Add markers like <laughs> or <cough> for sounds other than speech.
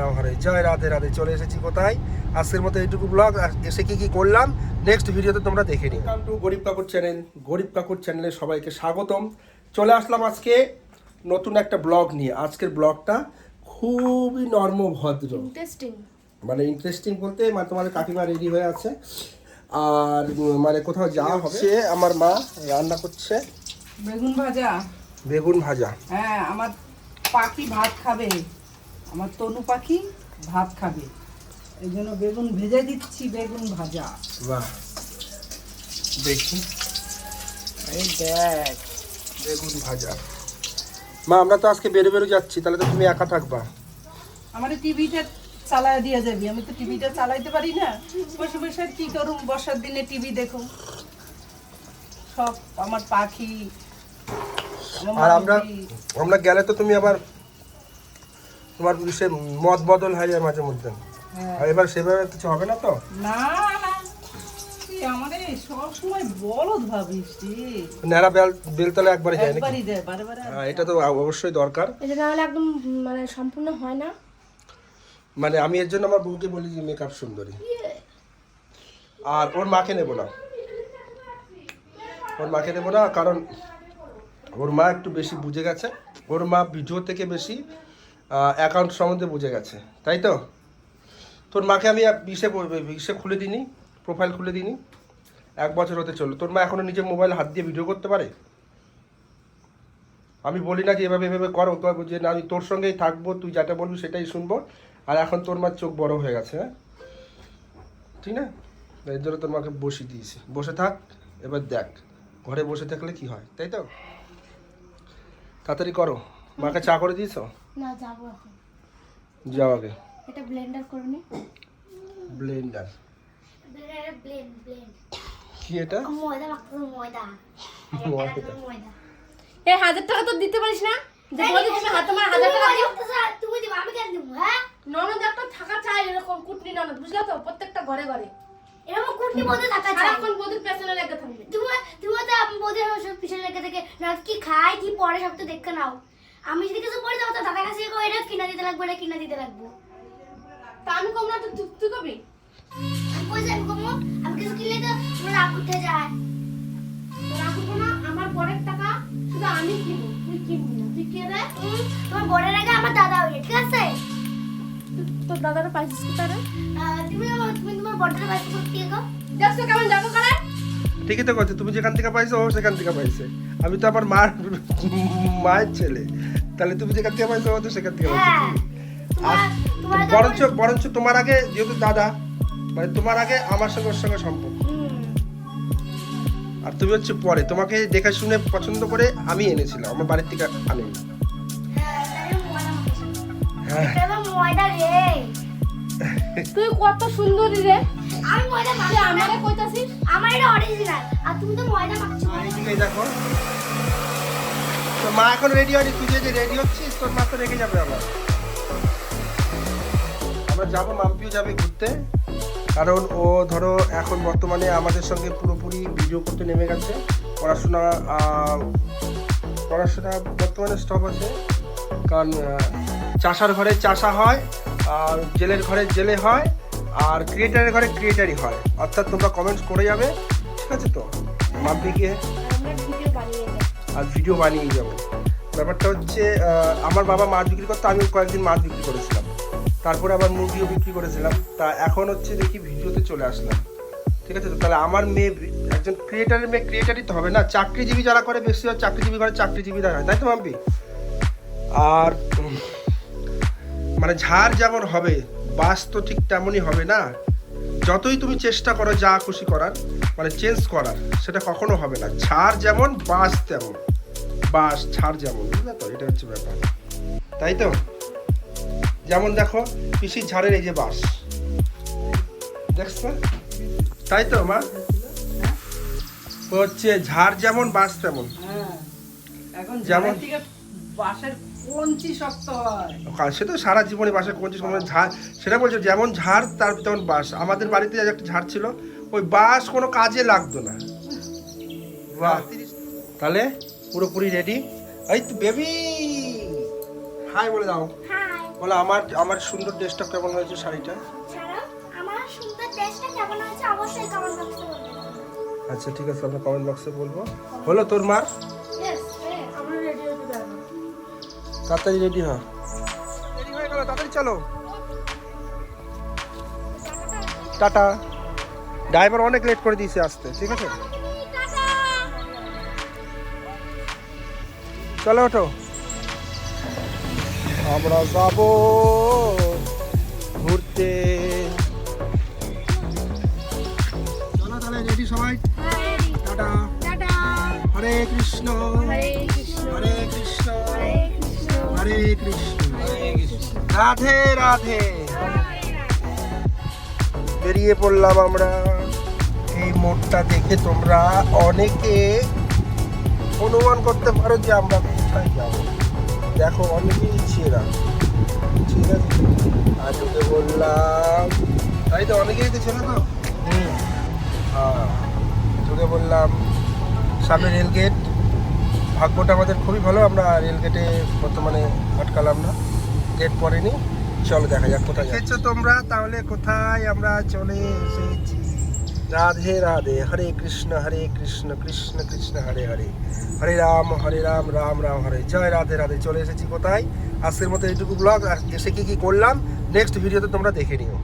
রাম হরে জয় রাধে রাধে চলে এসেছি কোথায়? আজকের মতো এইটুকু ব্লগ এসে কি কি করলাম নেক্সট ভিডিওতে তোমরা দেখে নিও। ওয়েলকাম টু গরিব কাকুর চ্যানেল গরিব কাকুর চ্যানেলে সবাইকে স্বাগতম। চলে আসলাম আজকে নতুন একটা ব্লগ নিয়ে। আজকের ব্লগটা খুবই নর্ম ভদ্র ইন্টারেস্টিং মানে ইন্টারেস্টিং বলতে মানে তোমাদের কাকিমা রেডি হয়ে আছে। আর মানে কোথাও যাওয়া হবে। আমার মা রান্না করছে। বেগুন ভাজা। বেগুন ভাজা। হ্যাঁ আমার পাখি ভাত খাবে। আমার তনু পাখি ভাত খাবে। এই জন্য বেগুন ভেজে দিচ্ছি বেগুন ভাজা। বাহ। দেখি। এই দেখ বেগুন ভাজা। মা আমরা তো আজকে বেরো বেরো যাচ্ছি তাহলে তো তুমি একা থাকবা। আমার টিভিটা চালায় দিয়ে যাবি আমি তো টিভিটা চালাইতে পারি না। বসে বসে কি করুম? বর্ষার দিনে টিভি দেখুম। সব আমার পাখি আর আমরা আমরা গেলে তো তুমি আবার তোমার সে মত বদল হয়ে যায় মাঝে মধ্যে। হ্যাঁ। আর এবার সেভাবে কিছু হবে না তো? না না। আমাদের সব বলদ ভাবিস ন্যাড়া বেল বেলতলা একবারে যায় নাকি এটা তো অবশ্যই দরকার। এটা না হলে একদম মানে সম্পূর্ণ হয় না। মানে আমি এর জন্য আমার বউকে বলি যে মেকআপ সুন্দরী। আর ওর মাকে নেব না। ওর মাকে নেব না কারণ ওর মা একটু বেশি বুঝে গেছে। ওর মা ভিডিও থেকে বেশি অ্যাকাউন্ট সম্বন্ধে বুঝে গেছে, তাই তো? তোর মাকে আমি ইসে ইসে খুলে দিইনি প্রোফাইল খুলে দিইনি, এক বছর হতে চলল। তোর মা এখনও নিজের মোবাইল হাত দিয়ে ভিডিও করতে পারে? আমি বলি না যে এভাবে এভাবে করো তো যে না, আমি তোর সঙ্গেই থাকব, তুই যেটা বলবি সেটাই শুনব। আর এখন তোর মার চোখ বড় হয়ে গেছে হ্যাঁ? ঠিক না? এর জন্য তোর মাকে বসিয়ে দিয়েছি। বসে থাক, এবার দেখ, ঘরে বসে থাকলে কি হয়, তাই তো? তাড়াতাড়ি করো। মাকে চা করে দিয়েছ? না যাব এখন। যাও আগে। এটা ব্লেন্ডার করে নি। ব্লেন্ডার ব্লেন্ড ব্লেন্ড কি এটা? ময়দা ময়দা। ময়দা। ময়দা? এই হাজার টাকা তো দিতে পারিস না? যে বলি তুমি হাত তোমার হাজার টাকা দিও। তুমি দিবা আমি কেন দিব হ্যাঁ? ননদ একটা থাকা চাই এরকম কুটনি ননদ বুঝলে তো? প্রত্যেকটা ঘরে ঘরে। এরকম কুটনি থাকা চাই। বদির পেছনে লেগে থাকবে। তুমি তুমি তো আমি বৌদি পিছনে লেগে থেকে না কি খায় কি পরে সব তো দেখে নাও। আমি যদি কিছু পড়ে যাব তো দাদা কাছে গো এটা কিনা দিতে লাগবে এটা কিনা দিতে লাগবো? তা আমি কম না তো তুই কবি? আমি পয়সা আমি কমো আমি কিছু কিনলে তো তোমার উঠে যায়। রাখব না আমার বরের টাকা শুধু আমি কিনবো তুই কিনবি না তুই কে রে তোমার বড়ের আগে আমার দাদা হয়ে ঠিক আছে? তোর দাদারা পাইছিস কোথায় রে আহ, তুমি তুমি তোমার বড়দের বাড়ি করতে গো দেখছ কেমন যাব করে? ঠিকই তো কথা তুমি যেখান থেকে পাইছো ও সেখান থেকে পাইছে। আমি তো আমার মার মায়ের ছেলে। তাহলে তুমি যেখান থেকে পাইছো ও তো সেখান থেকে পাইছে। হ্যাঁ আর বরঞ্চ বরঞ্চ তোমার আগে যেহেতু দাদা মানে তোমার আগে আমার সঙ্গে ওর সঙ্গে সম্পর্ক। আর তুমি হচ্ছে পরে তোমাকে দেখে শুনে পছন্দ করে আমি এনেছিলাম আমার বাড়ির থেকে আনি। হ্যাঁ হ্যাঁ। <laughs> তুই কত সুন্দরী রে। আমি ময়দা তুই মাখি আমারে কইতাছিস? আমার এটা অরিজিনাল আর তুমি তো ময়দা মাখছো এইদিকে দেখো। তো মা এখন রেডি হয়নি তুই যে রেডি হচ্ছিস তোর মা তো রেগে যাবে আবার। আমরা যাব মাম্পিও যাবে ঘুরতে। কারণ ও ধরো এখন বর্তমানে আমাদের সঙ্গে পুরোপুরি ভিডিও করতে নেমে গেছে। পড়াশোনা পড়াশোনা বর্তমানে স্টপ আছে। কারণ চাষার ঘরে চাষা হয় আর জেলের ঘরে জেলে হয়। আর ক্রিয়েটারের ঘরে ক্রিয়েটারই হয়। অর্থাৎ তোমরা কমেন্টস করে যাবে ঠিক আছে তো? মাম্পি গিয়ে আর ভিডিও বানিয়ে যাব ব্যাপারটা হচ্ছে আমার বাবা মাছ বিক্রি করতো আমি কয়েকদিন মাছ বিক্রি করেছিলাম। তারপরে আবার মুরগিও বিক্রি করেছিলাম। তা এখন হচ্ছে দেখি ভিডিওতে চলে আসলাম। ঠিক আছে তো? তাহলে আমার মেয়ে একজন ক্রিয়েটারের মেয়ে ক্রিয়েটারই তো হবে না? চাকরিজীবী যারা করে বেশি হয় চাকরিজীবী করে চাকরিজীবী হয় তাই তো মাম্পি আর মানে ঝাড় যেমন হবে বাস তো ঠিক তেমনই হবে না। যতই তুমি চেষ্টা করো যা খুশি করার মানে চেঞ্জ করার সেটা কখনো হবে না। ছাড় যেমন বাস তেমন। বাস ছাড় যেমন বুঝলে তো এটা হচ্ছে ব্যাপার। তাই তো? যেমন দেখো পিসির ঝাড়ের এই যে বাস। দেখছ? তাই তো মা? হচ্ছে ঝাড় যেমন বাস তেমন। হ্যাঁ। এখন যেমন- বাঁশের কঞ্চি শক্ত হয়। সে তো সারা জীবনে বাসে কোন কোনো ঝাড় সেটা বলছো যেমন ঝাড় তার তেমন বাস আমাদের বাড়িতে একটা ঝাড় ছিল ওই বাস কোনো কাজে লাগতো না। বাহ। তাহলে পুরোপুরি রেডি এই তো বেবি হাই বলে দাও। হাই বলো আমার আমার সুন্দর ড্রেসটা কেমন হয়েছে শাড়িটা? আমার সুন্দর ড্রেসটা কেমন হয়েছে অবশ্যই কমেন্ট বক্সে আচ্ছা ঠিক আছে আমরা কমেন্ট বক্সে বলব। হলো তোর মার? তাড়াতাড়ি রেডি হ। রেডি হয়ে গেল তাড়াতাড়ি চলো। টাটা। ড্রাইভার অনেক লেট করে দিয়েছে আসতে ঠিক আছে? চলো ওঠো। আমরা যাব ঘুরতে। চলো তাহলে রেডি সবাই? Ta ta. Ta ta. Hare Krishna. Hare Hare Krishna. Radhe Radhe. বেরিয়ে পড়লাম আমরা। এই মোড়টা দেখে তোমরা অনেকে অনুমান করতে পারো যে আমরা কোথায় যাব। দেখো অনেকেই ছেঁড়া ঠিক আছে। আর তোকে বললাম তাই তো অনেকেই তো ছিল তো হ্যাঁ। তোকে বললাম সামনে রেলগেট ভাগ্যটা আমাদের খুবই ভালো, আমরা রেলগেটে বর্তমানে আটকালাম না, গেট পড়েনি। চলো দেখা যাক কোথায় দেখেছ তোমরা? তাহলে কোথায় আমরা চলে এসেছি? রাধে রাধে, হরে কৃষ্ণ হরে কৃষ্ণ কৃষ্ণ কৃষ্ণ, হরে হরে। হরে রাম হরে রাম রাম রাম, হরে। জয় রাধে রাধে, চলে এসেছি কোথায়? আজকের মতো এইটুকু ব্লগ এসে কি কি করলাম? নেক্সট ভিডিওতে তোমরা দেখে নিও।